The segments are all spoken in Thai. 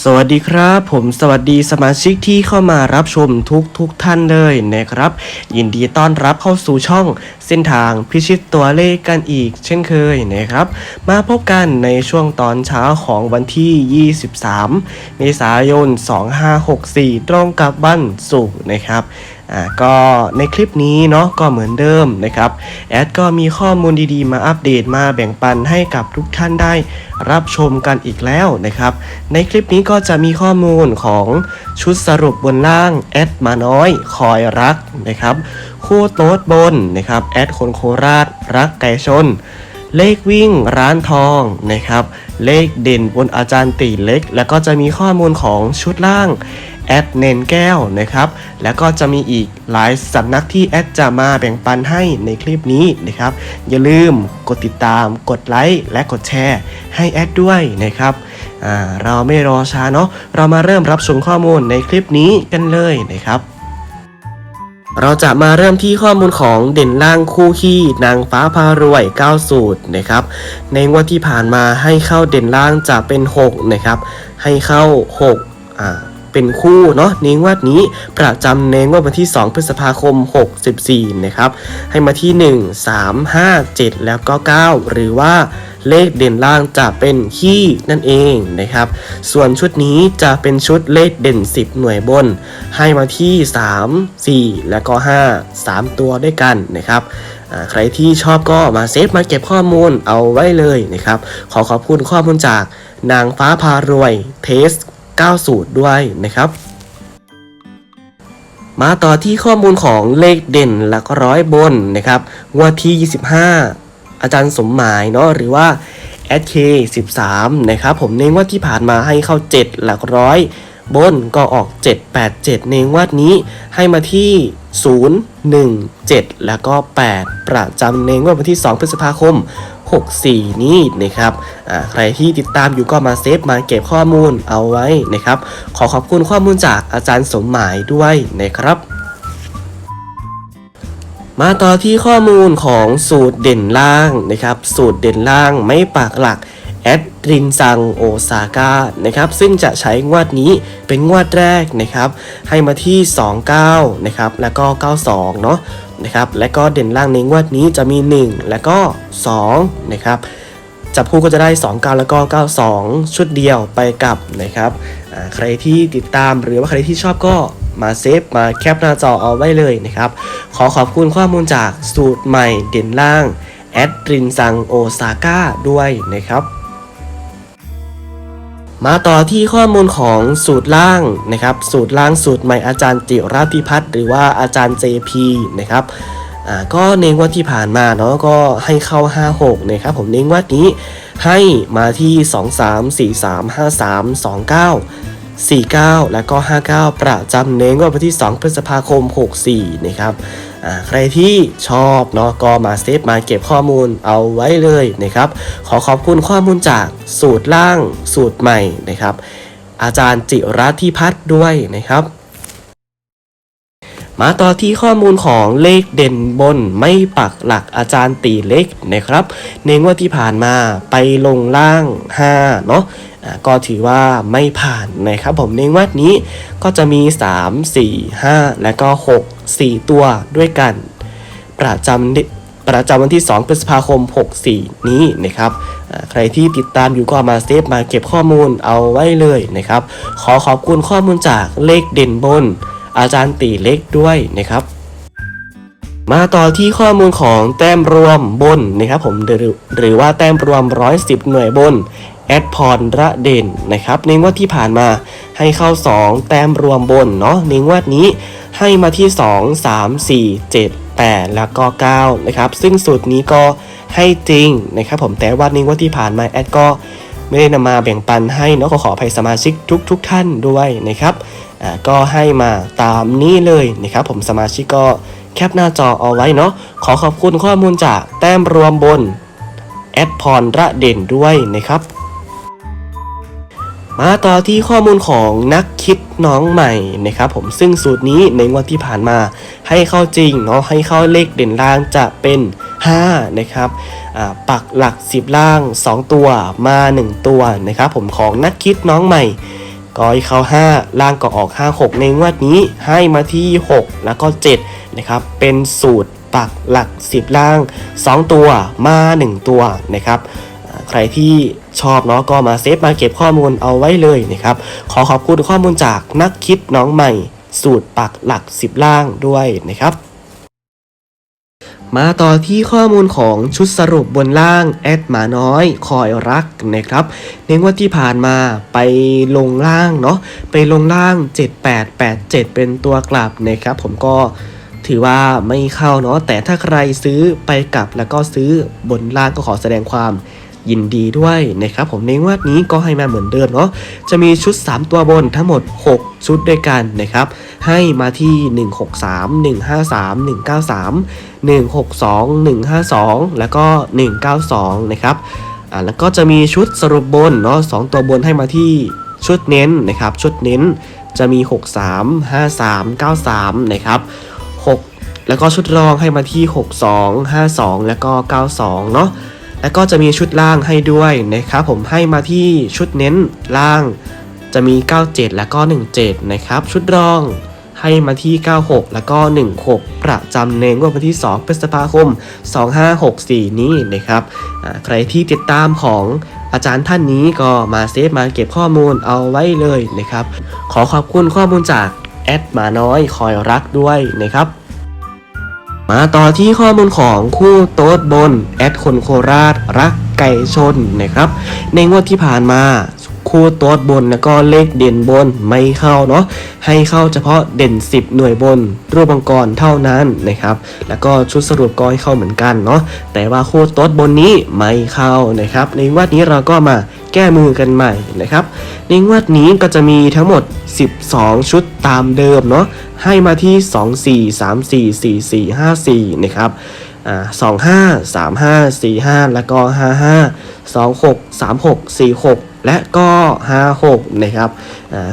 สวัสดีครับ ผมสวัสดีสมาชิกที่เข้ามารับชมทุกทุกท่านเลยนะครับ ยินดีต้อนรับเข้าสู่ช่องเส้นทางพิชิตตัวเลขกันอีก เช่นเคยนะครับ มาพบกันในช่วงตอนเช้าของวันที่ 23 เมษายน 2564 ตรงกับวันศุกร์นะครับอ่าก็ในคลิปนี้เนาะก็เหมือนเดิมนะครับ แอดก็มีข้อมูลดีๆ มาอัปเดตมาแบ่งปันให้กับทุกท่านได้ รับชมกันอีกแล้วนะครับ ในคลิปนี้ก็จะมีข้อมูลของชุดสรุปบนล่างแอดมาน้อยคอยรักนะครับ คู่โต๊ดบนนะครับแอดคนโคราชรักไก่ชน เลขวิ่งร้านทองนะครับ เลขเด่นบนอาจารย์ตีเล็ก แล้วก็จะมีข้อมูลของชุดล่าง แอดเนนแก้วนะครับ แล้วก็จะมีอีกหลายสำนักที่แอดจะมาแบ่งปันให้ในคลิปนี้นะครับ อย่าลืมกดติดตาม กดไลค์และกดแชร์ให้แอดด้วยนะครับเราไม่รอช้าเนาะเรามาเริ่มรับชมข้อมูลในคลิปนี้กันเลยนะครับเราจะมาเริ่มที่ข้อมูลของเด่นล่างคู่ขี้นางฟ้าพารวย 9 สูตรนะครับ ในงวดที่ผ่านมาให้เข้าเด่นล่างจะเป็น 6 นะครับ ให้เข้า 6 อ่า เป็นคู่เนาะในงวดนี้ประจำในงวดวันที่ 2 พฤษภาคม 64 นะครับ ให้มาที่ 1 3 5 7 แล้วก็ 9 หรือว่าเลขเด่นล่างจะเป็นขี้นั่นเองนะครับ ส่วนชุดนี้จะเป็นชุดเลขเด่น 10 หน่วยบน ให้มาที่ 3 4 แล้วก็ 5 3 ตัวด้วยกันนะครับใครที่ชอบก็มาเซฟมาเก็บข้อมูลเอาไว้เลยนะครับ ขอขอบคุณข้อมูลจากนางฟ้าพารวยเทส 9 สูตรด้วยนะครับ มาต่อที่ข้อมูลของเลขเด่นหลักร้อยบนนะครับงวดที่ 25 อาจารย์สมหมายเนาะหรือว่า SK 13 นะครับผมในงวดที่ผ่านมาให้เข้า 7 หลักร้อยบนก็ออก 787 ในงวดนี้ให้มาที่ 0 1 7 แล้วก็ 8 ประจำในงวดวันที่ 2 พฤษภาคม 64 นี้นะครับอ่าใครที่ติดตามอยู่ก็มาเซฟมาเก็บข้อมูลเอาไว้นะครับ ขอขอบคุณข้อมูลจากอาจารย์สมหมายด้วยนะครับมาต่อที่ข้อมูลของสูตรเด่นล่างนะครับ สูตรเด่นล่างไม่ปากหลักแอดรินซังโอซาก้านะครับซึ่งจะใช้งวดนี้เป็นงวดแรกนะครับ ให้มาที่ 29 นะครับ แล้วก็ 92 เนาะ นะครับ และก็เด่นล่างในงวดนี้จะมี 1 แล้วก็2นะครับจับคู่ก็จะได้ 2 9 แล้วก็ 92 ชุดเดียวไปกับนะครับใครที่ติดตามหรือว่าใครที่ชอบก็มาเซฟมาแคปหน้าจอเอาไว้เลยนะครับ ขอขอบคุณข้อมูลจากสูตรใหม่เด่นล่าง แอดรินซังโอซาก้าด้วยนะครับ มาต่อที่ข้อมูลของสูตรล่างนะครับ สูตรล่างสูตรใหม่อาจารย์จิราธิพัฒน์หรือว่าอาจารย์ JP นะครับก็ในงวดที่ผ่านมาเนาะก็ให้เข้า 56นะครับผมในงวดนี้ให้มาที่ 2 3 4 3 5 3 2 9 49 แล้วก็ 59 ประจำในงวดวันที่ 2 พฤษภาคม 64 นะครับ ใครที่ชอบเนาะก็มาเซฟมาเก็บข้อมูลเอาไว้เลยนะครับ ขอขอบคุณข้อมูลจากสูตรล่างสูตรใหม่นะครับ อาจารย์จิรัติพัฒน์ด้วยนะครับมาต่อที่ข้อมูลของเลขเด่นบนไม่ปักหลักอาจารย์ตีเล็กนะครับในงวดที่ผ่านมาไปลงล่าง 5 เนาะก็ถือว่าไม่ผ่านนะครับผมในงวดนี้ก็จะมี 3 4 5 และก็6 4 ตัวด้วยกัน ประจำประจำวันที่ 2 พฤษภาคม 64 นี้นะครับใครที่ติดตามอยู่ก็มาเซฟมาเก็บข้อมูลเอาไว้เลยนะครับ ขอขอบคุณข้อมูลจากเลขเด่นบน อาจารย์ตีเล็กด้วยนะครับมาต่อที่ข้อมูลของแต้มรวมบนนะครับผมหรือหรือว่าแต้มรวม 110 หน่วยบน แอดพรระเด่นนะครับในงวดที่ผ่านมาให้เข้า 2 แต้มรวมบนเนาะในงวดนี้ ให้มาที่ 2 3 4 7 8 แล้วก็ 9 นะครับ ซึ่งสูตรนี้ก็ให้จริงนะครับผมแต่ว่าในงวดที่ผ่านมาแอดก็ไม่ได้นำมาแบ่งปันให้เนาะขอขออภัยสมาชิกทุกทุกๆท่านด้วยนะครับก็ให้มาตามนี้เลยนะครับผมสมาชิกก็แคปหน้าจอเอาไว้เนาะขอขอบคุณข้อมูลจากแต้มรวมบนแอดพรระเด่นด้วยนะครับ มาต่อที่ข้อมูลของนักคิดน้องใหม่นะครับผมซึ่งสูตรนี้ในงวดที่ผ่านมา ให้เข้าจริงเนาะให้เข้าเลขเด่นล่างจะเป็น 5 นะครับปักหลัก 10 ล่าง 2 ตัวมา 1 ตัวนะครับผมของนักคิดน้องใหม่ก็ให้เข้า 5 ล่างก็ออก 5 6 ในงวดนี้ให้มาที่ 6 แล้วก็7นะครับเป็นสูตรปักหลัก 10 ล่าง 2 ตัวมา 1 ตัวนะครับใครที่ ชอบเนาะก็มาเซฟมาเก็บข้อมูลเอาไว้เลยนะครับ ขอขอบคุณข้อมูลจากนักคิดน้องใหม่ สูตรปักหลัก 10 ล่างด้วยนะครับมาต่อที่ข้อมูลของชุดสรุปบนล่างแอดหมาน้อยคอยรักนะครับในงวดที่ผ่านมาไปลงล่างเนาะไปลงล่าง 7887 เป็นตัวกลับนะครับ ผมก็ถือว่าไม่เข้าเนาะแต่ถ้าใครซื้อไปกลับแล้วก็ซื้อบนล่างก็ขอแสดงความ ยินดีด้วยนะครับผมในงวดนี้ก็ให้มาเหมือนเดิมเนาะจะมีชุด 3 ตัวบนทั้งหมด 6 ชุดด้วยกันนะครับ ให้มาที่ 163 153 193 162 152 แล้วก็ 192 นะครับอ่าแล้วก็จะมีชุดสรุปบนเนาะสองตัวบนให้มาที่ชุดเน้นนะครับชุดเน้นจะมี 63 53 93 นะครับ 6 แล้วก็ชุดรองให้มาที่ 62 52 แล้วก็ 92 เนาะ แล้วก็จะมีชุดล่างให้ด้วยนะครับผมให้มาที่ชุดเน้นล่าง จะมี 97 แล้วก็ 17 นะครับ ชุดรองให้มาที่ 96 แล้วก็ 16 ประจำในงวดวันที่ 2 พฤษภาคม 2564 นี้นะครับ ใครที่ติดตามของอาจารย์ท่านนี้ก็มาเซฟมาเก็บข้อมูลเอาไว้เลยนะครับ ขอขอบคุณข้อมูลจากแอดมาน้อยคอยรักด้วยนะครับ มาต่อที่ข้อมูลของคู่โต๊ดบน แอดคนโคราชรักไก่ชนนะครับ ในงวดที่ผ่านมา คู่ต๊ดบนแล้วก็เลขเด่นบนไม่เข้าเนาะให้เข้าเฉพาะเด่น 10 หน่วยบน รูปมังกรเท่านั้นนะครับ แล้วก็ชุดสรุปก็ให้เข้าเหมือนกันเนาะแต่ว่าคู่ต๊ดบนนี้ไม่เข้านะครับ ในงวดนี้เราก็มาแก้มือกันใหม่นะครับ ในงวดนี้ก็จะมีทั้งหมด 12 ชุดตามเดิมเนาะให้มาที่ 2 4 3 4 4 4 5 4 นะครับสอ่า2 5 3 5 4 5แล้วก็5 5 2 6 3 6 4 6 และก็ 5 6 นะครับ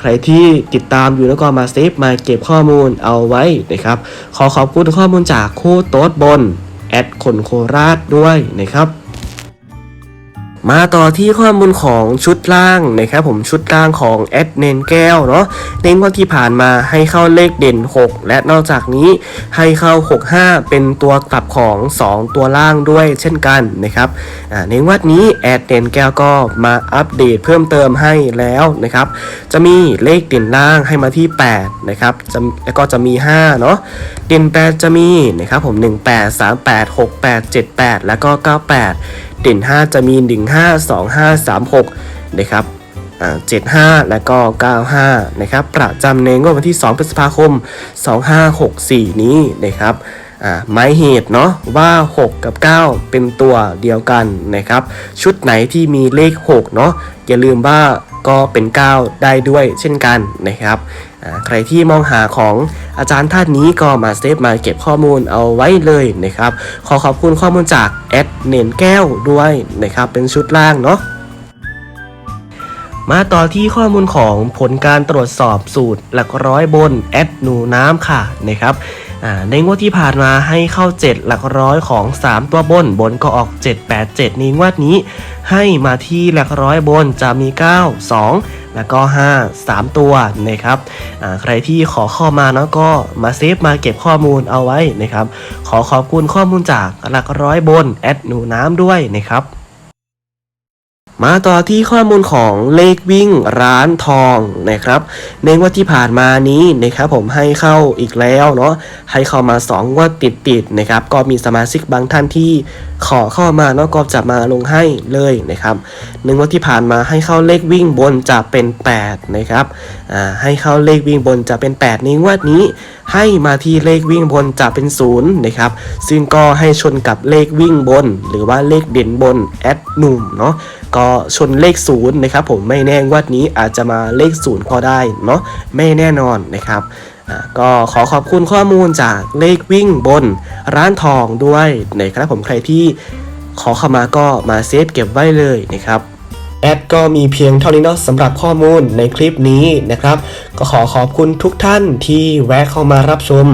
ใครที่ติดตามอยู่แล้วก็มาเซฟมาเก็บข้อมูลเอาไว้นะครับ ขอขอบคุณข้อมูลจากคู่โต๊ดบน แอดคนโคราชด้วยนะครับ มาต่อที่ข้อมูลของชุดล่างนะครับผมชุดล่างของแอดเนนแก้วเนาะในงวดที่ผ่านมาให้เข้าเลขเด่น 6 และนอกจากนี้ให้เข้า 65 เป็นตัวกลับของ 2 ตัวล่างด้วยเช่นกันนะครับในงวดนี้แอดเนนแก้วก็มาอัปเดตเพิ่มเติมให้แล้วนะครับจะมีเลขเด่นล่างให้มาที่8นะครับแล้วก็จะมี5เนาะเด่น8จะมีนะครับผม 18 38 68 78 แล้วก็ 98 เด่น 5 จะมี 1 5 2 5 3 6 นะครับ75 แล้วก็ 95 นะครับ ประจำในงวดวันที่ 2 พฤษภาคม 2564 นี้นะครับหมายเหตุเนาะว่า 6 กับ 9 เป็นตัวเดียวกันนะครับ ชุดไหนที่มีเลข 6 เนาะอย่าลืมว่าก็เป็น 9 ได้ด้วยเช่นกันนะครับ ใครที่มองหาของอาจารย์ท่านนี้ก็มาเซฟมาเก็บข้อมูลเอาไว้เลยนะครับ ขอขอบคุณข้อมูลจากแอดเนนแก้วด้วยนะครับเป็นชุดล่างเนาะมาต่อที่ข้อมูลของผลการตรวจสอบสูตรหลักร้อยบนแอดหนูน้ำค่ะนะครับ ในงวดที่ผ่านมาให้เข้า 7 หลักร้อยของ 3 ตัวบนบนก็ออก 787ในงวดนี้ ให้มาที่หลักร้อยบนจะมี 9 2 แล้วก็ 5 3 ตัวนะครับใครที่ขอข้ามาเนาะก็มาเซฟมาเก็บข้อมูลเอาไว้นะครับ ขอขอบคุณข้อมูลจากหลักร้อยบนแอดหนูน้ำด้วยนะครับ มาต่อที่ข้อมูลของเลขวิ่งร้านทองนะครับ ในงวดที่ผ่านมานี้นะครับผมให้เข้าอีกแล้วเนาะให้เข้ามา2งวดติดๆนะครับ ก็มีสมาชิกบางท่านที่ขอเข้ามาเนาะก็จะมาลงให้เลยนะครับในงวดที่ผ่านมาให้เข้าเลขวิ่งบนจะเป็น 8 นะครับอ่าให้เข้าเลขวิ่งบนจะเป็น 8 ในงวดนี้ ให้มาที่เลขวิ่งบนจะเป็น0นย์นะครับ ซึ่งก็ให้ชนกับเลขวิ่งบน หรือว่าเลขเด่นบนแอดหนุ่มเนาะก็ชนเลขศูนย์นะครับผมไม่แน่วัดนี้อาจจะมาเลขศูนย์ก็ได้เนาะไม่แน่นอนนะครับก็ขอขอบคุณข้อมูลจากเลขวิ่งบนร้านทองด้วยนะครับผมใครที่ขอเข้ามาก็มาเซฟเก็บไว้เลยนะครับ อดก็มีเพียงเท่านี้เนาะสำหรับข้อมูลในคลิปนี้นะครับ ก็ขอขอบคุณทุกท่านที่แวะเข้ามารับชม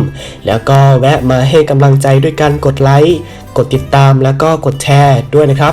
แล้วก็แวะมาให้กำลังใจด้วยการกดไลค์กดติดตามแล้วก็กดแชร์ด้วยนะครับ